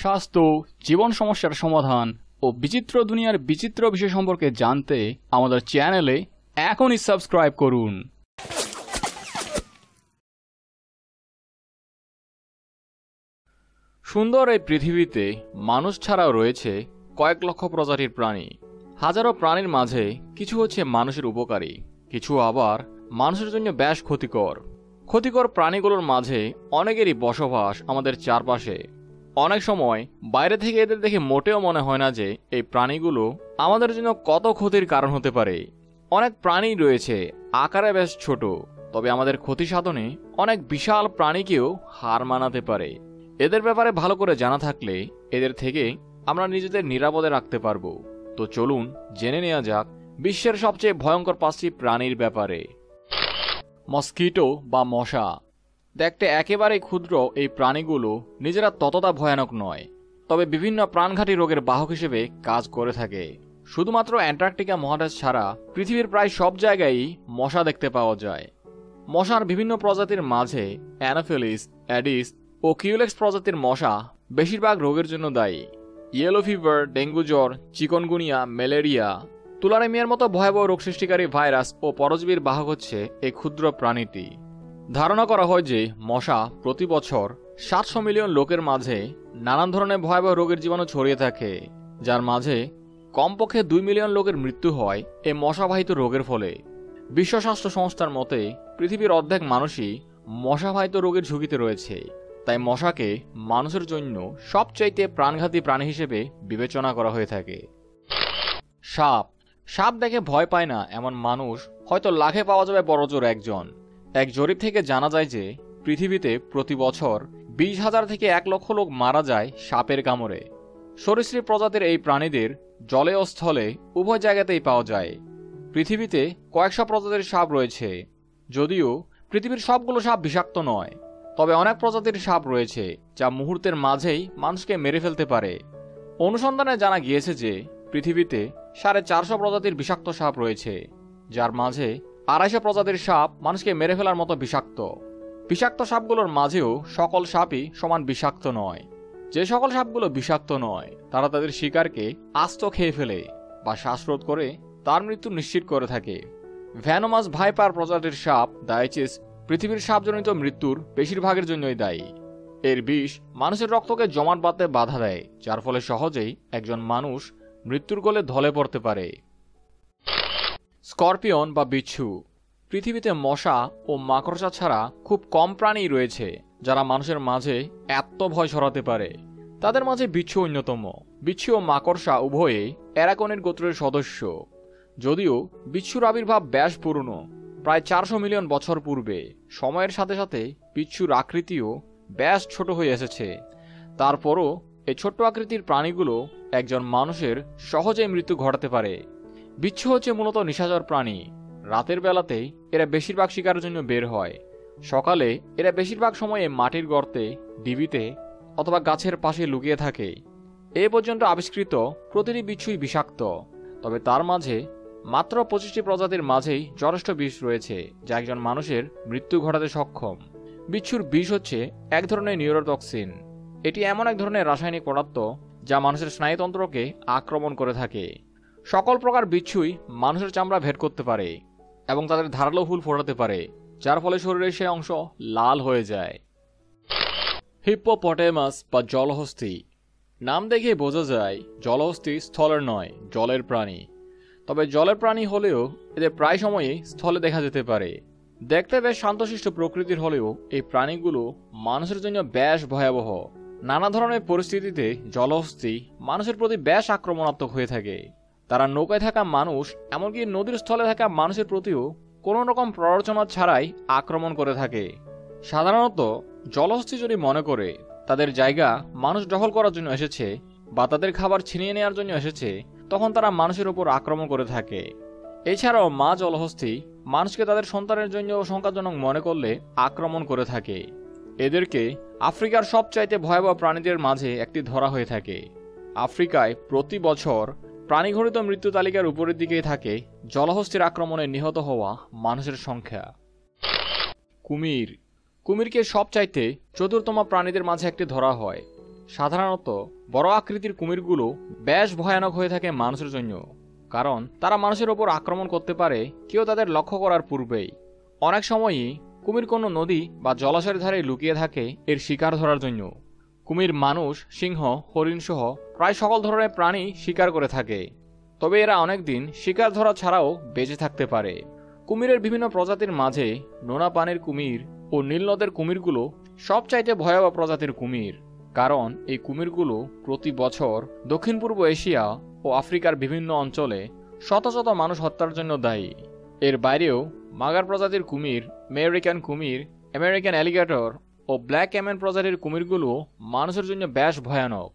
স্বাস্থ্য, জীবন সমস্যার সমাধান ও বিচিত্র দুনিয়ার বিচিত্র বিষয় সম্পর্কে জানতে আমাদের চ্যানেলে এখনই সাবস্ক্রাইব করুন। সুন্দর এই পৃথিবীতে মানুষ ছাড়াও রয়েছে কয়েক লক্ষ প্রজাতির প্রাণী। হাজারো প্রাণীর মাঝে কিছু হচ্ছে মানুষের উপকারী, কিছু আবার মানুষের জন্য বেশ ক্ষতিকর। ক্ষতিকর প্রাণীগুলোর মাঝে অনেকেরই বসবাস আমাদের চারপাশে। অনেক সময় বাইরে থেকে এদের দেখে মোটেও মনে হয় না যে এই প্রাণীগুলো আমাদের জন্য কত ক্ষতির কারণ হতে পারে। অনেক প্রাণী রয়েছে, আকারে বেশ ছোট, তবে আমাদের ক্ষতি সাধনে অনেক বিশাল প্রাণীকেও হার মানাতে পারে। এদের ব্যাপারে ভালো করে জানা থাকলে এদের থেকে আমরা নিজেদের নিরাপদে রাখতে পারব। তো চলুন জেনে নেওয়া যাক বিশ্বের সবচেয়ে ভয়ঙ্কর পাঁচটি প্রাণীর ব্যাপারে। মস্কিটো বা মশা। দেখতে একেবারেই ক্ষুদ্র এই প্রাণীগুলো নিজেরা ততটা ভয়ানক নয়, তবে বিভিন্ন প্রাণঘাতী রোগের বাহক হিসেবে কাজ করে থাকে। শুধুমাত্র অ্যান্টার্কটিকা মহাদেশ ছাড়া পৃথিবীর প্রায় সব জায়গায়ই মশা দেখতে পাওয়া যায়। মশার বিভিন্ন প্রজাতির মাঝে অ্যানাফেলিস, অ্যাডিস ও কিউলেক্স প্রজাতির মশা বেশিরভাগ রোগের জন্য দায়ী। ইয়েলো ফিভার, ডেঙ্গু জ্বর, চিকনগুনিয়া, ম্যালেরিয়া, তুলারেমিয়ার মতো ভয়াবহ রোগ সৃষ্টিকারী ভাইরাস ও পরজীবীর বাহক হচ্ছে এই ক্ষুদ্র প্রাণীটি। ধারণা করা হয় যে মশা প্রতি বছর সাতশো মিলিয়ন লোকের মাঝে নানান ধরনের ভয়াবহ রোগের জীবাণু ছড়িয়ে থাকে, যার মাঝে কমপক্ষে দুই মিলিয়ন লোকের মৃত্যু হয় এই মশাবাহিত রোগের ফলে। বিশ্ব স্বাস্থ্য সংস্থার মতে, পৃথিবীর অর্ধেক মানুষই মশাবাহিত রোগের ঝুঁকিতে রয়েছে, তাই মশাকে মানুষের জন্য সবচাইতে প্রাণঘাতী প্রাণী হিসেবে বিবেচনা করা হয়ে থাকে। সাপ। সাপ দেখে ভয় পায় না এমন মানুষ হয়তো লাখে পাওয়া যাবে বড়জোর একজন। এক জরিপ থেকে জানা যায় যে, পৃথিবীতে প্রতি বছর বিশ হাজার থেকে এক লক্ষ লোক মারা যায় সাপের কামড়ে। সরীসৃপ প্রজাতির এই প্রাণীদের জলে ও স্থলে উভয় জায়গাতেই পাওয়া যায়। পৃথিবীতে কয়েকশো প্রজাতির সাপ রয়েছে, যদিও পৃথিবীর সবগুলো সাপ বিষাক্ত নয়। তবে অনেক প্রজাতির সাপ রয়েছে যা মুহূর্তের মাঝেই মানুষকে মেরে ফেলতে পারে। অনুসন্ধানে জানা গিয়েছে যে, পৃথিবীতে সাড়ে চারশো প্রজাতির বিষাক্ত সাপ রয়েছে, যার মাঝে আড়াইশো প্রজাতির সাপ মানুষকে মেরে ফেলার মতো বিষাক্ত। বিষাক্ত সাপগুলোর মাঝেও সকল সাপই সমান বিষাক্ত নয়। যে সকল সাপগুলো বিষাক্ত নয়, তারা তাদের শিকারকে আস্ত খেয়ে ফেলে বা শ্বাসরোধ করে তার মৃত্যু নিশ্চিত করে থাকে। ভ্যানোমাস ভাইপার প্রজাতির সাপ ডায়াচিস পৃথিবীর সাপজনিত মৃত্যুর বেশিরভাগের জন্যই দায়ী। এর বিষ মানুষের রক্তকে জমাট বাঁধতে বাধা দেয়, যার ফলে সহজেই একজন মানুষ মৃত্যুর কোলে ধলে পড়তে পারে। স্করপিয়ন বা বিচ্ছু, পৃথিবীতে মশা ও মাকড়সা ছাড়া খুব কম প্রাণী রয়েছে যারা মানুষের মাঝে এত ভয় ছড়াতে পারে। তাদের মাঝে বিচ্ছু অন্যতম। বিচ্ছু ও মাকড়সা উভয়ে অ্যারাকনের গোত্রের সদস্য। যদিও বিচ্ছুর আবির্ভাব বেশ পুরনো, প্রায় চারশো মিলিয়ন বছর পূর্বে, সময়ের সাথে সাথে বিচ্ছুর আকৃতিও বেশ ছোট হয়ে এসেছে। তারপরও এই ছোট্ট আকৃতির প্রাণীগুলো একজন মানুষের সহজেই মৃত্যু ঘটাতে পারে। বিচ্ছু হচ্ছে মূলত নিশাচর প্রাণী। রাতের বেলাতেই এরা বেশিরভাগ শিকারের জন্য বের হয়। সকালে এরা বেশিরভাগ সময়ে মাটির গর্তে, ডিবিতে অথবা গাছের পাশে লুকিয়ে থাকে। এ পর্যন্ত আবিষ্কৃত প্রতিটি বিচ্ছুই বিষাক্ত। তবে তার মাঝে মাত্র পঁচিশটি প্রজাতির মাঝেই যথেষ্ট বিষ রয়েছে, যা একজন মানুষের মৃত্যু ঘটাতে সক্ষম। বিচ্ছুর বিষ হচ্ছে এক ধরনের নিউরোটক্সিন। এটি এমন এক ধরনের রাসায়নিক পদার্থ যা মানুষের স্নায়ুতন্ত্রকে আক্রমণ করে থাকে। সকল প্রকার বিচ্ছুই মানুষের চামড়া ভেদ করতে পারে এবং তাদের ধারালো ফুল ফোটাতে পারে, যার ফলে শরীরের সে অংশ লাল হয়ে যায়। হিপ্পোপটেমাস বা জলহস্তি। নাম দেখে বোঝা যায়, জলহস্তি স্থলের নয়, জলের প্রাণী। তবে জলের প্রাণী হলেও এদের প্রায় সময়ই স্থলে দেখা যেতে পারে। দেখতে বেশ শান্তশিষ্ট প্রকৃতির হলেও এই প্রাণীগুলো মানুষের জন্য বেশ ভয়াবহ। নানা ধরনের পরিস্থিতিতে জলহস্তি মানুষের প্রতি বেশ আক্রমণাত্মক হয়ে থাকে। তারা নৌকায় থাকা মানুষ এমনকি নদীর স্থলে থাকা মানুষের প্রতিও কোনো রকম প্ররোচনা ছাড়াই আক্রমণ করে থাকে। সাধারণত জলহস্তি যদি মনে করে, তাদের জায়গা মানুষ দখল করার জন্য এসেছে বা তাদের খাবার ছিনিয়ে নেওয়ার জন্য এসেছে, তখন তারা মানুষের উপর আক্রমণ করে থাকে। এছাড়াও মা জলহস্তি মানুষকে তাদের সন্তানের জন্য সংখ্যাজনক মনে করলে আক্রমণ করে থাকে। এদেরকে আফ্রিকার সবচাইতে ভয়াবহ প্রাণীদের মাঝে একটি ধরা হয়ে থাকে। আফ্রিকায় প্রতি বছর প্রাণীঘটিত মৃত্যু তালিকার উপরের দিকেই থাকে জলহস্তির আক্রমণে নিহত হওয়া মানুষের সংখ্যা। কুমির। কুমিরকে সবচাইতে চতুর্থম প্রাণীদের মাঝে একটি ধরা হয়। সাধারণত বড় আকৃতির কুমিরগুলো বেশ ভয়ানক হয়ে থাকে মানুষের জন্য, কারণ তারা মানুষের ওপর আক্রমণ করতে পারে কেউ তাদের লক্ষ্য করার পূর্বেই। অনেক সময়ই কুমির কোনো নদী বা জলাশয়ের ধারে লুকিয়ে থাকে এর শিকার ধরার জন্য। কুমির মানুষ, সিংহ, হরিণসহ প্রায় সকল ধরনের প্রাণী শিকার করে থাকে। তবে এরা অনেক দিন শিকার ধরা ছাড়াও বেঁচে থাকতে পারে। কুমিরের বিভিন্ন প্রজাতির মাঝে নোনা পানির কুমির ও নীলনদের কুমিরগুলো সবচাইতে ভয়াবহ প্রজাতির কুমির, কারণ এই কুমিরগুলো প্রতি বছর দক্ষিণ পূর্ব এশিয়া ও আফ্রিকার বিভিন্ন অঞ্চলে শত শত মানুষ হত্যার জন্য দায়ী। এর বাইরেও মাগার প্রজাতির কুমির, আমেরিকান কুমির, আমেরিকান অ্যালিগেটর ও ব্ল্যাক অ্যামেন প্রজাতির কুমিরগুলো মানুষের জন্য বেশ ভয়ানক।